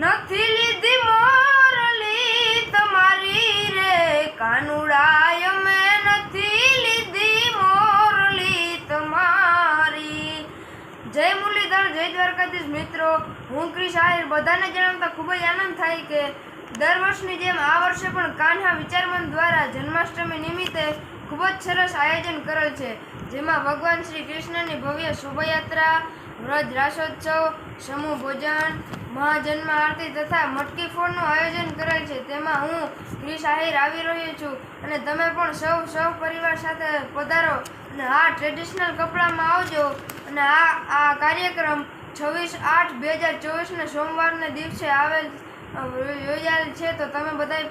નથી લીધી મોરલી તમારી રે. કાનુડાય મેં નથી લીધી મોરલી તમારી. જય મુરલીધર, જય દ્વારકાધીશ મિત્રો. હું ક્રિશ આહિર. બધાને જણાવતા ખૂબ જ આનંદ થાય કે દર વર્ષની જેમ આ વર્ષે પણ કાન્હા વિચારમન દ્વારા જન્માષ્ટમી નિમિત્તે ખૂબ જ સરસ આયોજન કરેલ છે, જેમાં ભગવાન શ્રી કૃષ્ણની ભવ્ય શોભાયાત્રા, વ્રજ રાસોત્સવ, સમૂહ ભોજન મહાજન્મ આરતી તથા મટકી ફોડનું આયોજન કરેલ છે. તેમાં હું, ક્રિશ આહિર આવી રહ્યો છું અને તમે પણ સૌ સૌ પરિવાર સાથે પધારો અને આ ટ્રેડિશનલ કપડામાં આવજો. અને આ આ કાર્યક્રમ છવ્વીસ આઠ બે હજાર ચોવીસને સોમવારના દિવસે આવેલ યોજાયેલ છે. તો તમે બધાય